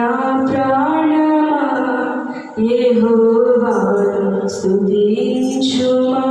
నా ప్రాణమా? ఏహోవాను స్తుతించుమా?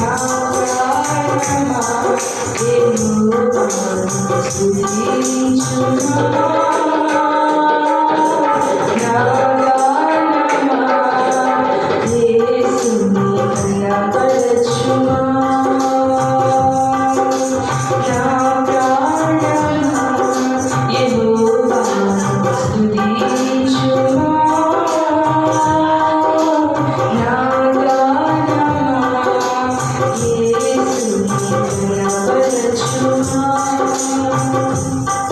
Thank you. Thank you.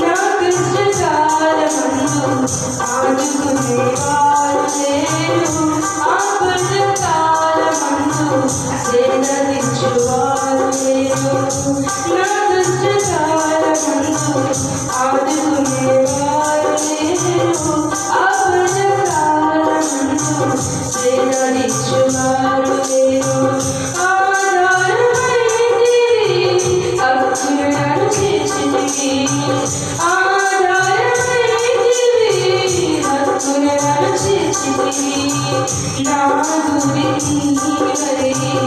నాకు ఇష్టకాలమందు ఆదుకునేవా